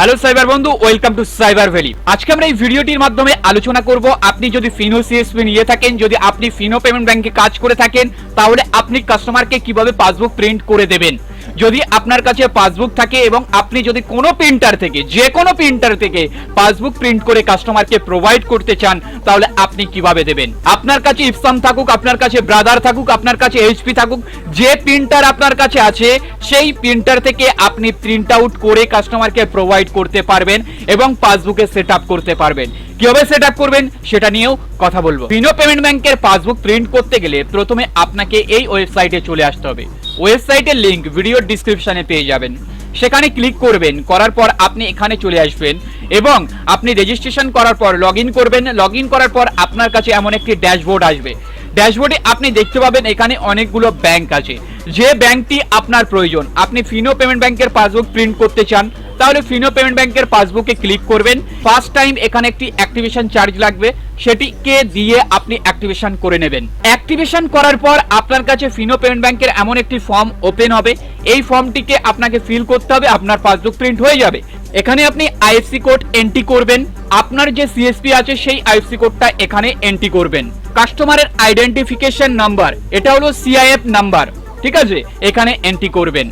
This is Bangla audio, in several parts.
হ্যালো সাইবার বন্ধু, ওয়েলকাম টু সাইবার ভ্যালি। আজকে আমরা এই ভিডিওটির মাধ্যমে আলোচনা করব আপনি যদি ফিনো সিএসপি নিয়ে থাকেন, যদি আপনি ফিনো পেমেন্ট ব্যাংকে কাজ করে থাকেন, তাহলে আপনি কাস্টমারকে কীভাবে পাসবুক প্রিন্ট করে দেবেন? যদি আপনার কাছে পাসবুক থাকে এবং আপনি যদি কোনো প্রিন্টার থেকে, যে কোনো প্রিন্টার থেকে পাসবুক প্রিন্ট করে কাস্টমারকে প্রোভাইড করতে চান, তাহলে আপনি কীভাবে দেবেন? আপনার কাছে ইপসাম থাকুক, আপনার কাছে ব্রাদার থাকুক, আপনার কাছে এইচপি থাকুক, যে প্রিন্টার আপনার কাছে আছে, সেই প্রিন্টার থেকে আপনি প্রিন্ট আউট করে কাস্টমারকে প্রোভাইড করতে পারবেন এবং পাসবুকে সেট করতে পারবেন। কীভাবে সেট করবেন? সেটা নিয়েও কথা বলব। ফিনো পেমেন্ট ব্যাংকের পাসবুক প্রিন্ট করতে গেলে প্রথমে আপনাকে এই ওয়েবসাইটে চলে আসতে হবে। ওয়েবসাইটের লিঙ্ক ভিডিওর ডিসক্রিপশানে পেয়ে যাবেন। সেখানে ক্লিক করবেন, করার পর আপনি এখানে চলে আসবেন এবং আপনি রেজিস্ট্রেশন করার পর লগ করবেন। লগ করার পর আপনার কাছে এমন একটি ড্যাশবোর্ড আসবে। ড্যাশবোর্ডে আপনি দেখতে পাবেন এখানে অনেকগুলো ব্যাংক আছে। যে ব্যাংকটি আপনার প্রয়োজন, আপনি ফিনো পেমেন্ট ব্যাংকের পাসবুক প্রিন্ট করতে চান তাহলে ফিনো পেমেন্ট ব্যাংকের পাসবুকে ক্লিক করবেন। ফার্স্ট টাইম এখানে একটি অ্যাক্টিভেশন চার্জ লাগবে সেটিকে দিয়ে আপনি অ্যাক্টিভেশন করে নেবেন। অ্যাক্টিভেশন করার পর আপনার কাছে ফিনো পেমেন্ট ব্যাংকের এমন একটি ফর্ম ওপেন হবে। এই ফর্মটিকে আপনাকে ফিল করতে হবে, আপনার পাসবুক প্রিন্ট হয়ে যাবে। এখানে আপনি আইএফসি কোড এন্ট্রি করবেন। আপনার যে সিএসপি আছে, সেই আইএফসি কোডটা এখানে এন্ট্রি করবেন। কাস্টমারের আইডেন্টিফিকেশন নাম্বার এটা হলো সিআইএফ নাম্বার ঠিক আছে? এখানে এন্ট্রি করবেন।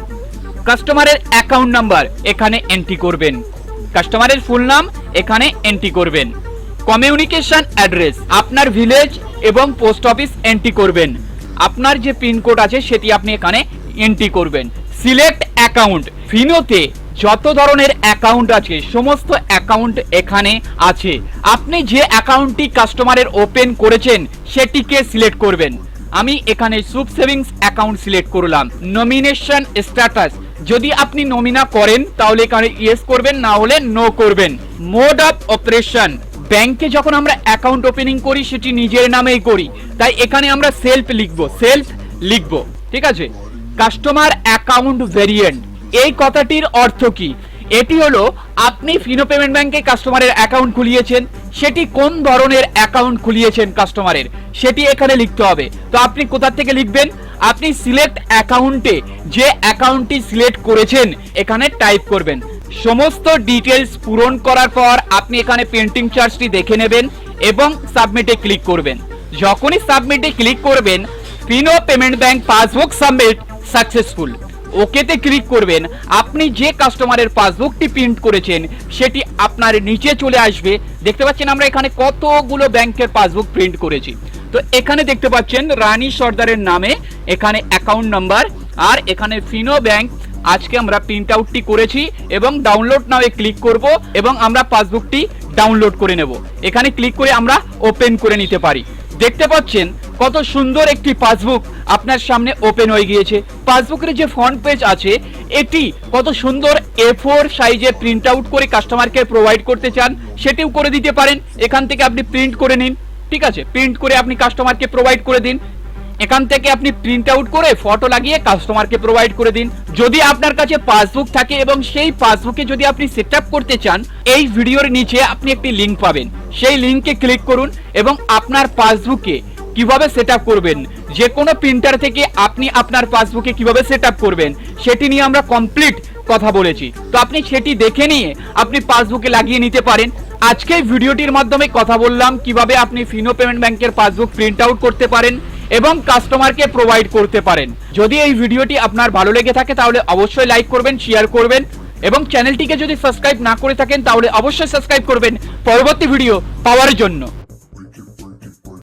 কাস্টমারের অ্যাকাউন্ট নাম্বার এখানে এন্ট্রি করবেন। কাস্টমারের ফুল নাম এখানে এন্ট্রি করবেন। কমিউনিকেশন অ্যাড্রেস আপনার ভিলেজ এবং পোস্ট অফিস এন্ট্রি করবেন। আপনার যে পিনকোড আছে সেটি আপনি এখানে এন্ট্রি করবেন। সিলেক্ট অ্যাকাউন্ট ফিনোতে যত ধরনের অ্যাকাউন্ট আছে, সমস্ত অ্যাকাউন্ট এখানে আছে। আপনি যে অ্যাকাউন্টটি কাস্টমারের ওপেন করেছেন, সেটিকে সিলেক্ট করবেন। আমি এখানে সুপ সেভিংস অ্যাকাউন্ট সিলেক্ট করলাম। নমিনেশন স্ট্যাটাস যদি আপনি নমিনা করেন, তাহলে এখানে ইয়েস করবেন, না হলে নো করবেন। মোড অফ অপারেশন ব্যাংকে যখন আমরা অ্যাকাউন্ট ওপেনিং করি, সেটি নিজের নামেই করি। তাই এখানে আমরা সেলফ লিখব সেলফ লিখব, ঠিক আছে? কাস্টমার অ্যাকাউন্ট ভেরিয়েন্ট এই কথাটির অর্থ কি? এটি হলো, আপনি ফিনো পেমেন্ট ব্যাংকে কাস্টমারের অ্যাকাউন্ট খুলিয়েছেন, সেটি কোন ধরনের অ্যাকাউন্ট খুলিয়েছেন কাস্টমারের সেটি এখানে লিখতে হবে। তো আপনি কোথা থেকে লিখবেন? আপনি সিলেক্ট অ্যাকাউন্টে যে অ্যাকাউন্টটি সিলেক্ট করেছেন, এখানে টাইপ করবেন। সমস্ত ডিটেলস পূরণ করার পর আপনি এখানে পেন্টিং চার্জটি দেখে নেবেন এবং সাবমিটে ক্লিক করবেন। যখনই সাবমিটে ক্লিক করবেন Fino payment bank passbook submit successful ওকেতে ক্লিক করবেন, আপনি যে কাস্টমারের পাসবুকটি প্রিন্ট করেছেন, সেটি আপনার নিচে চলে আসবে। দেখতে পাচ্ছেন আমরা এখানে কতগুলো ব্যাংকের পাসবুক প্রিন্ট করেছি। তো এখানে দেখতে পাচ্ছেন রানী সর্দারের নামে এখানে অ্যাকাউন্ট নাম্বার আর এখানে ফিনো ব্যাংক আজকে আমরা প্রিন্ট আউটটি করেছি এবং ডাউনলোড নাও ক্লিক করব এবং আমরা পাসবুকটি ডাউনলোড করে নেব। এখানে ক্লিক করে আমরা ওপেন করে নিতে পারি। দেখতে পাচ্ছেন কত সুন্দর একটি পাসবুক আপনার সামনে ওপেন হয়ে গিয়েছে। পাসবুকের যে ফ্রন্ট পেজ আছে, এটি কত সুন্দর এ ফোর সাইজে প্রিন্ট আউট করে কাস্টমারকে প্রোভাইড করতে চান, সেটিও করে দিতে পারেন। এখান থেকে আপনি প্রিন্ট করে নিন। ঠিক আছে প্রিন্ট করে আপনি কাস্টমারকে প্রোভাইড করে দিন। এখান থেকে আপনি প্রিন্ট আউট করে ফটো লাগিয়ে কাস্টমারকে প্রোভাইড করে দিন। যদি আপনার কাছে পাসবুক থাকে এবং সেই পাসবুকে যদি আপনি সেট করতে চান, এই ভিডিওর নিচে আপনি একটি লিঙ্ক পাবেন। সেই লিঙ্কে ক্লিক করুন এবং আপনার পাসবুকে কীভাবে সেট করবেন। যে কোনো প্রিন্টার থেকে আপনি আপনার পাসবুকে কীভাবে সেট করবেন, সেটি নিয়ে আমরা কমপ্লিট কথা বলেছি। তো আপনি সেটি দেখে নিয়ে আপনি পাসবুকে লাগিয়ে নিতে পারেন। আজকে ভিডিওটির মাধ্যমে কথা বললাম কীভাবে আপনি ফিনো পেমেন্ট ব্যাংকের পাসবুক প্রিন্ট আউট করতে পারেন। এবং কাস্টমারকে প্রোভাইড করতে পারেন। যদি এই ভিডিওটি আপনার ভালো লেগে থাকে, তাহলে অবশ্যই লাইক করবেন শেয়ার করবেন এবং চ্যানেলটিকে যদি সাবস্ক্রাইব না করে থাকেন, তাহলে অবশ্যই সাবস্ক্রাইব করবেন। পরবর্তী ভিডিও পাওয়ার জন্য।